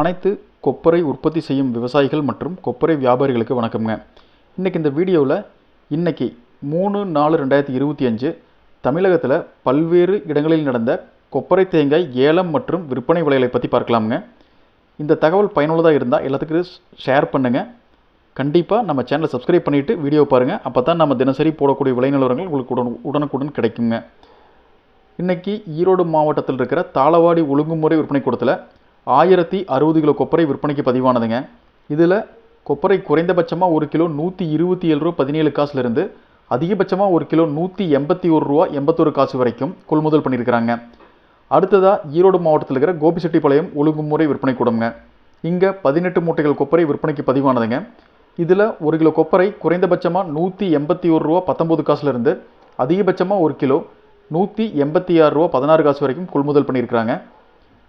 அனைத்து கொப்பரை உற்பத்தி செய்யும் விவசாயிகள் மற்றும் கொப்பரை வியாபாரிகளுக்கு வணக்கம்ங்க. இன்றைக்கி இந்த வீடியோவில் இன்றைக்கி மூணு நாலு ரெண்டாயிரத்தி இருபத்தி அஞ்சு தமிழகத்தில் பல்வேறு இடங்களில் நடந்த கொப்பரை தேங்காய் ஏலம் மற்றும் விற்பனை விலைகளை பற்றி பார்க்கலாமுங்க. இந்த தகவல் பயனுள்ளதாக இருந்தால் எல்லாத்துக்கும் ஷேர் பண்ணுங்கள் கண்டிப்பாக நம்ம சேனலை சப்ஸ்கிரைப் பண்ணிவிட்டு வீடியோ பாருங்கள் அப்போ தான் நம்ம தினசரி போடக்கூடிய விலை நிலவரங்கள் உங்களுக்கு உடன் உடனுக்குடன் கிடைக்குங்க. இன்னைக்கு ஈரோடு மாவட்டத்தில் இருக்கிற தாளவாடி ஒழுங்குமுறை விற்பனை கூடத்தில் ஆயிரத்தி அறுபது கிலோ கொப்பரை விற்பனைக்கு பதிவானதுங்க. இதில் கொப்பரை குறைந்தபட்சமாக ஒரு கிலோ நூற்றி இருபத்தி ஏழு ரூபா பதினேழு காசுலேருந்து அதிகபட்சமாக ஒரு கிலோ நூற்றி எண்பத்தி ஒரு ரூபா எண்பத்தொரு காசு வரைக்கும் கொள்முதல் பண்ணியிருக்கிறாங்க. அடுத்ததாக ஈரோடு மாவட்டத்தில் இருக்கிற கோபிச்செட்டிப்பாளையம் ஒழுங்குமுறை விற்பனை கூடம்ங்க. இங்கே பதினெட்டு மூட்டைகள் கொப்பரை விற்பனைக்கு பதிவானதுங்க. இதில் ஒரு கிலோ கொப்பரை குறைந்தபட்சமாக நூற்றி எண்பத்தி ஒரு ரூபா பத்தொம்போது காசுலேருந்து அதிகபட்சமாக ஒரு கிலோ நூற்றி எண்பத்தி ஆறு ரூபா பதினாறு காசு வரைக்கும் கொள்முதல் பண்ணியிருக்கிறாங்க.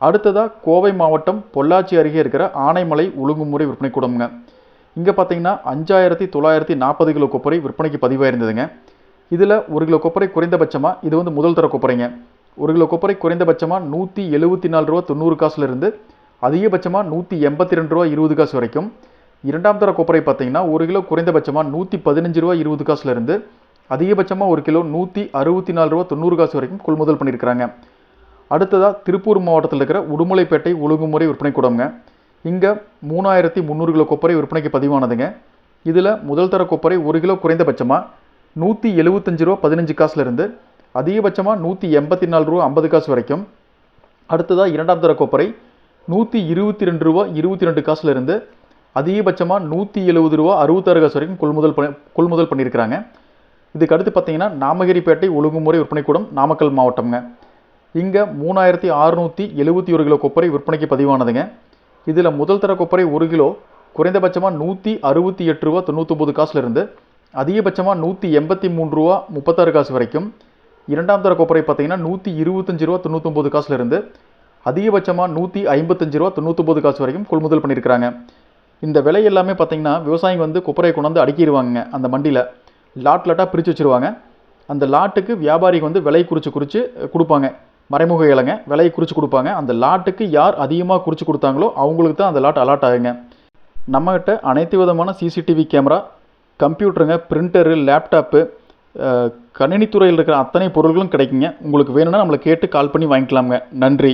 அடுத்ததாக கோவை மாவட்டம் பொள்ளாச்சி அருகே இருக்கிற ஆனைமலை ஒழுங்குமுறை விற்பனை கூடம்ங்க. இங்கே பார்த்தீங்கன்னா அஞ்சாயிரத்தி தொள்ளாயிரத்தி நாற்பது கிலோ கொப்பரை விற்பனைக்கு பதிவாயிருந்ததுங்க. இதில் ஒரு கிலோ கொப்பரை குறைந்தபட்சமாக இது வந்து முதல் தர கொப்பரைங்க. ஒரு கிலோ கொப்பரை குறைந்தபட்சமாக நூற்றி எழுபத்தி நாலு ரூபா தொண்ணூறு காசுலேருந்து அதிகபட்சமாக நூற்றி எண்பத்தி ரெண்டு ரூபா இருபது காசு வரைக்கும். இரண்டாம் தர கொப்பரை பார்த்தீங்கன்னா ஒரு கிலோ குறைந்தபட்சமாக நூற்றி பதினஞ்சு ரூபா இருபது காசுலேருந்து அதிகபட்சமாக ஒரு கிலோ நூற்றி அறுபத்தி நாலு ரூபா தொண்ணூறு காசு வரைக்கும் கொள்முதல் பண்ணியிருக்கிறாங்க அடுத்ததாக திருப்பூர் மாவட்டத்தில் இருக்கிற உடுமலைப்பேட்டை ஒழுங்குமுறை விற்பனை கூடம்ங்க. இங்கே மூணாயிரத்தி முந்நூறு கிலோ கொப்பரை விற்பனைக்கு பதிவானதுங்க. இதில் முதல் தர கொப்பரை ஒரு கிலோ குறைந்தபட்சமாக நூற்றி எழுபத்தஞ்சு ரூபா பதினஞ்சு காசுலேருந்து அதிகபட்சமாக நூற்றி எண்பத்தி நாலு ரூபா ஐம்பது காசு வரைக்கும். அடுத்ததாக இரண்டாம் தர கொப்பரை நூற்றி இருபத்தி ரெண்டு ரூபா இருபத்தி ரெண்டு காசுலேருந்து அதிகபட்சமாக நூற்றி எழுபது ரூபா அறுபத்தாறு காசு வரைக்கும் கொள்முதல் பண்ணி கொள்முதல் பண்ணியிருக்கிறாங்க. இதுக்கு அடுத்து பார்த்தீங்கன்னா நாமகிரிப்பேட்டை ஒழுங்குமுறை விற்பனை கூடம் நாமக்கல் மாவட்டம்ங்க. இங்கே மூணாயிரத்தி அறுநூற்றி எழுபத்தி ஒரு கிலோ கொப்பரை விற்பனைக்கு பதிவானதுங்க. இதில் முதல் தர கொப்பரை ஒரு கிலோ குறைந்தபட்சமாக நூற்றி அறுபத்தி எட்டு ரூபா தொண்ணூத்தொம்பது காசுலேருந்து அதிகபட்சமாக நூற்றி எண்பத்தி மூணு ரூபா முப்பத்தாறு காசு வரைக்கும். இரண்டாம் தர கொப்பரை பார்த்தீங்கன்னா நூற்றி இருபத்தஞ்சி ரூபா தொண்ணூத்தொம்பது காசுலேருந்து அதிகபட்சமாக நூற்றி ஐம்பத்தஞ்சு ரூபா தொண்ணூற்றொம்பது காசு வரைக்கும் கொள்முதல் பண்ணியிருக்கிறாங்க இந்த விலை எல்லாமே பார்த்தீங்கன்னா விவசாயிங்க வந்து கொப்பரையை கொண்டாந்து அடுக்கிடுவாங்க அந்த மண்டியில். லாட் லாட்டாக பிரித்து வச்சுருவாங்க. அந்த லாட்டுக்கு வியாபாரிக்கு வந்து விலை குறித்து குறித்து கொடுப்பாங்க. மறைமுக இலங்க. விலையை குறித்து கொடுப்பாங்க. அந்த லாட்டுக்கு யார் அதிகமாக குறித்து கொடுத்தாங்களோ அவங்களுக்கு தான் அந்த லாட் அலாட் ஆகுங்க. நம்மகிட்ட அனைத்து விதமான சிசிடிவி கேமரா கம்ப்யூட்டருங்க பிரிண்டரு லேப்டாப்பு கணினித்துறையில் இருக்கிற அத்தனை பொருள்களும் கிடைக்குங்க. உங்களுக்கு வேணும்னா நம்மளை கேட்டு கால் பண்ணி வாங்கிக்கலாமுங்க. நன்றி.